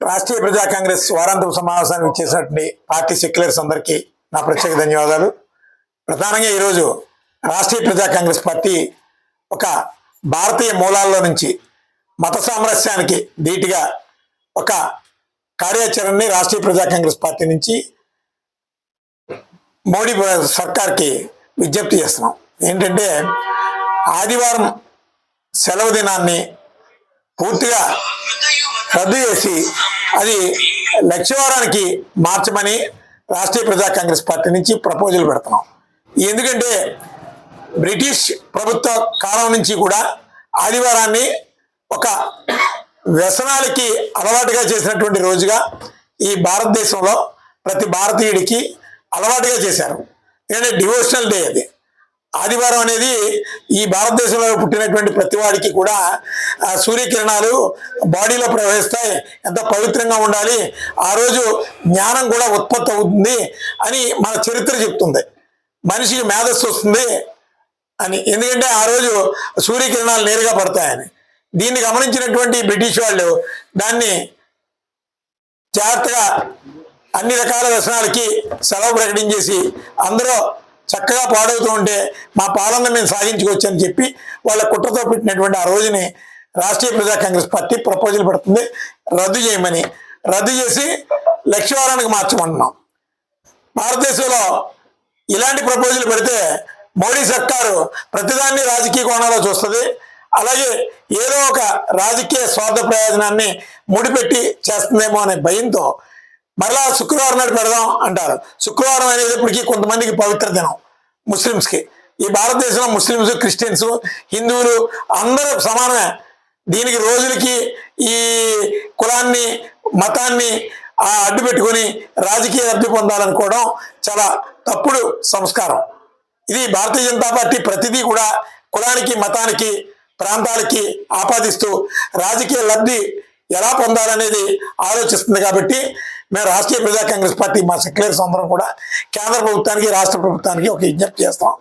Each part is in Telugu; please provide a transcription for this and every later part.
రాష్ట్రీయ ప్రజా కాంగ్రెస్ వారాంతపు సమావేశానికి ఇచ్చేసినటువంటి పార్టీ సెక్యులర్స్ అందరికీ నా ప్రత్యేక ధన్యవాదాలు. ప్రధానంగా ఈరోజు రాష్ట్రీయ ప్రజా కాంగ్రెస్ పార్టీ ఒక భారతీయ మూలాల్లో నుంచి మత సామరస్యానికి ధీటుగా ఒక కార్యాచరణని రాష్ట్రీయ ప్రజా కాంగ్రెస్ పార్టీ నుంచి మోడీ సర్కార్కి విజ్ఞప్తి చేస్తున్నాం. ఏంటంటే ఆదివారం సెలవు దినాన్ని పూర్తిగా రద్దు చేసి అది లక్షవారానికి మార్చమని రాష్ట్రీయ ప్రజా కాంగ్రెస్ పార్టీ నుంచి ప్రపోజల్ పెడుతున్నాం. ఎందుకంటే బ్రిటిష్ ప్రభుత్వ కాలం నుంచి కూడా ఆదివారాన్ని ఒక వ్యసనాలకి అలవాటుగా చేసినటువంటి రోజుగా ఈ భారతదేశంలో ప్రతి భారతీయుడికి అలవాటుగా చేశారు. ఎందుకంటే డివోషనల్ డే అది. ఆదివారం అనేది ఈ భారతదేశంలో పుట్టినటువంటి ప్రతి వాడికి కూడా ఆ, సూర్యకిరణాలు బాడీలో ప్రవహిస్తాయి. ఎంత పవిత్రంగా ఉండాలి ఆ రోజు జ్ఞానం కూడా ఉత్పత్తి అవుతుంది అని మన చరిత్ర చెప్తుంది. మనిషికి మేధస్సు వస్తుంది అని. ఎందుకంటే ఆ రోజు సూర్యకిరణాలు నేరుగా పడతాయని. దీన్ని గమనించినటువంటి బ్రిటిష్ వాళ్ళు దాన్ని జాగ్రత్తగా అన్ని రకాల వ్యసనాలకి సెలవు ప్రకటించేసి అందరూ చక్కగా పాడవుతూ ఉంటే మా పాలన మేము సాధించుకోవచ్చని చెప్పి వాళ్ళ కుట్రతో పెట్టినటువంటి ఆ రోజుని రాష్ట్రీయ ప్రజా కాంగ్రెస్ పార్టీ ప్రపోజల్ పెడుతుంది. రద్దు చేయమని రద్దు చేసి లక్ష్యవారానికి మార్చమంటున్నాం. భారతదేశంలో ఇలాంటి ప్రపోజల్ పెడితే మోడీ సర్కారు ప్రతిదాన్ని రాజకీయ కోణంలో చూస్తుంది. అలాగే ఏదో ఒక రాజకీయ స్వార్థ ప్రయోజనాన్ని ముడిపెట్టి చేస్తుందేమో అనే భయంతో మరలా శుక్రవారం నాడు పెడదాం అంటారు. శుక్రవారం అనేది ఇప్పటికీ కొంతమందికి పవిత్ర దినం ముస్లిమ్స్కి. ఈ భారతదేశంలో ముస్లిమ్స్ క్రిస్టియన్స్ హిందువులు అందరూ సమానమే. దీనికి రోజులకి ఈ కులాన్ని మతాన్ని ఆ అడ్డు పెట్టుకొని రాజకీయ లబ్ధి పొందాలనుకోవడం చాలా తప్పుడు సంస్కారం. ఇది భారతీయ జనతా పార్టీ ప్రతిదీ కూడా కులానికి మతానికి ప్రాంతాలకి ఆపాదిస్తూ రాజకీయ లబ్ధి ఎలా పొందాలనేది ఆలోచిస్తుంది కాబట్టి మేము రాష్ట్రీయ ప్రజా కాంగ్రెస్ పార్టీ మా సెక్రటరీస్ అందరం కూడా కేంద్ర ప్రభుత్వానికి రాష్ట్ర ప్రభుత్వానికి ఒక విజ్ఞప్తి చేస్తాం.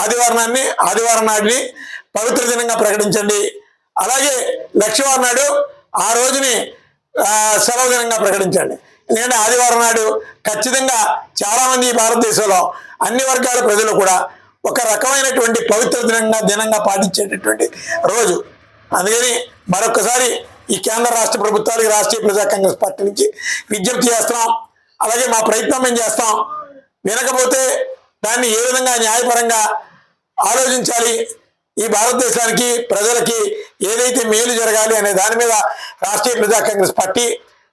ఆదివారాన్ని ఆదివారం నాటిని పవిత్ర దినంగా ప్రకటించండి. అలాగే లక్ష్మీవారం నాడు ఆ రోజుని సెలవు దినంగా ప్రకటించండి. ఎందుకంటే ఆదివారం నాడు ఖచ్చితంగా చాలామంది భారతదేశంలో అన్ని వర్గాల ప్రజలు కూడా ఒక రకమైనటువంటి పవిత్ర దినంగా దినంగా పాటించేటటువంటి రోజు. అందుకని మరొకసారి ఈ కేంద్ర రాష్ట్ర ప్రభుత్వాలు రాష్ట్రీయ ప్రజా కాంగ్రెస్ పార్టీ నుంచి విజ్ఞప్తి చేస్తాం. అలాగే మా ప్రయత్నం మేము చేస్తాం. వినకపోతే దాన్ని ఏ విధంగా న్యాయపరంగా ఆలోచించాలి? ఈ భారతదేశానికి ప్రజలకి ఏదైతే మేలు జరగాలి అనే దాని మీద రాష్ట్రీయ ప్రజా కాంగ్రెస్ పార్టీ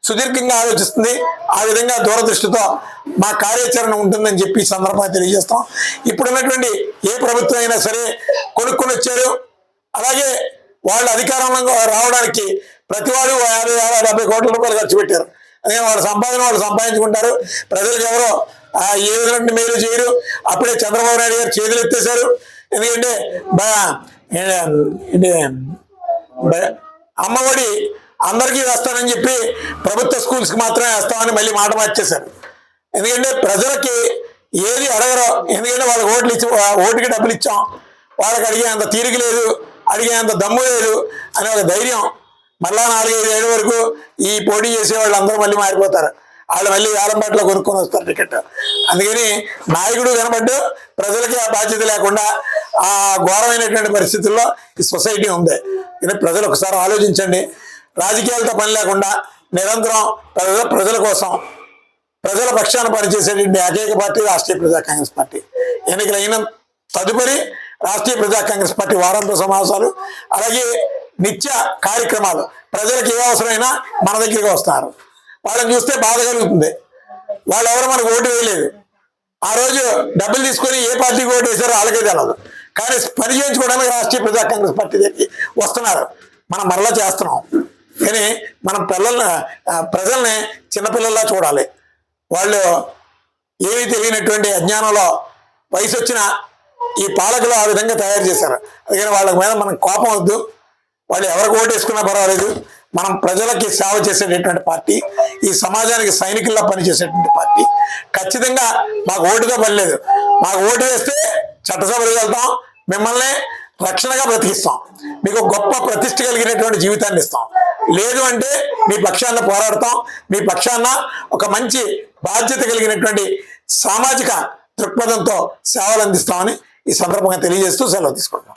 సుదీర్ఘంగా ఆలోచిస్తుంది. ఆ విధంగా దూరదృష్టితో మా కార్యాచరణ ఉంటుందని చెప్పి సందర్భంగా తెలియజేస్తాం. ఇప్పుడున్నటువంటి ఏ ప్రభుత్వం అయినా సరే కొనుక్కొని వచ్చారు అలాగే వాళ్ళు అధికారంలో రావడానికి ప్రతివాడు యాభై వేల డెబ్బై కోట్ల రూపాయలు ఖర్చు పెట్టారు. అదే వాళ్ళ సంపాదన వాళ్ళు సంపాదించుకుంటారు. ప్రజలకు ఎవరో ఆ, ఏ విధంగా మేలు చేయరు. అప్పుడే చంద్రబాబు నాయుడు గారు చేతులు ఎత్తేశారు. ఎందుకంటే అమ్మఒడి అందరికీ వేస్తానని చెప్పి ప్రభుత్వ స్కూల్స్కి మాత్రమే వేస్తామని మళ్ళీ మాట మార్చేశారు. ఎందుకంటే ప్రజలకి ఏది అడగరు ఎందుకంటే వాళ్ళకి ఓట్లు ఇచ్చి ఓటుకి డబ్బులు ఇచ్చాం. వాళ్ళకి అడిగే అంత తీరిక లేదు అడిగే అంత దమ్ము లేదు అనే ఒక ధైర్యం మళ్ళా నాలుగైదు ఏళ్ళ వరకు ఈ పోటీ చేసే వాళ్ళు అందరూ మళ్ళీ మారిపోతారు. వాళ్ళు మళ్ళీ వేలంపాట్లో కొనుక్కొని వస్తారు టికెట్. అందుకని నాయకుడు కనబడ్డు ప్రజలకి ఆ బాధ్యత లేకుండా ఆ ఘోరమైనటువంటి పరిస్థితుల్లో ఈ సొసైటీ ఉంది. ఇది ప్రజలు ఒకసారి ఆలోచించండి. రాజకీయాలతో పని లేకుండా నిరంతరం ప్రజల ప్రజల కోసం ప్రజల పక్షాన పనిచేసేటువంటి ఏకైక పార్టీ రాష్ట్రీయ ప్రజా కాంగ్రెస్ పార్టీ. ఎన్నికలైన తదుపరి రాష్ట్రీయ ప్రజా కాంగ్రెస్ పార్టీ వారాంత సమావేశాలు. అలాగే నిత్య కార్యక్రమాలు. ప్రజలకు ఏ అవసరమైనా మన దగ్గరికి వస్తారు. వాళ్ళని చూస్తే బాధ కలుగుతుంది. వాళ్ళు ఎవరు మనకు ఓటు వేయలేదు. ఆ రోజు డబ్బులు తీసుకొని ఏ పార్టీకి ఓటు వేశారో వాళ్ళకే తెలియదు కానీ పని చేయించుకోవడానికి రాష్ట్రీయ ప్రజా కాంగ్రెస్ పార్టీ దగ్గరికి వస్తున్నారు. మనం మరలా చేస్తున్నాం. కానీ మనం పిల్లల్ని ప్రజల్ని చిన్నపిల్లల్లా చూడాలి. వాళ్ళు ఏమీ తెలియనటువంటి అజ్ఞానంలో వయసు వచ్చిన ఈ పాలకులు ఆ విధంగా తయారు చేశారు. అందుకని వాళ్ళ మీద మనం కోపం వద్దు. వాళ్ళు ఎవరికి ఓటు వేసుకున్నా పర్వాలేదు. మనం ప్రజలకి సేవ చేసేటటువంటి పార్టీ ఈ సమాజానికి సైనికుల్లా పనిచేసేటువంటి పార్టీ. ఖచ్చితంగా మాకు ఓటుతో పని లేదు. మాకు ఓటు వేస్తే చట్టసభలు వెళ్తాం మిమ్మల్ని రక్షణగా బ్రతికిస్తాం. మీకు గొప్ప ప్రతిష్ట కలిగినటువంటి జీవితాన్ని ఇస్తాం. లేదు అంటే మీ పక్షాన పోరాడతాం. మీ పక్షాన ఒక మంచి బాధ్యత కలిగినటువంటి సామాజిక దృక్పథంతో సేవలు అందిస్తామని ఈ సందర్భంగా తెలియజేస్తూ సెలవు తీసుకుంటాం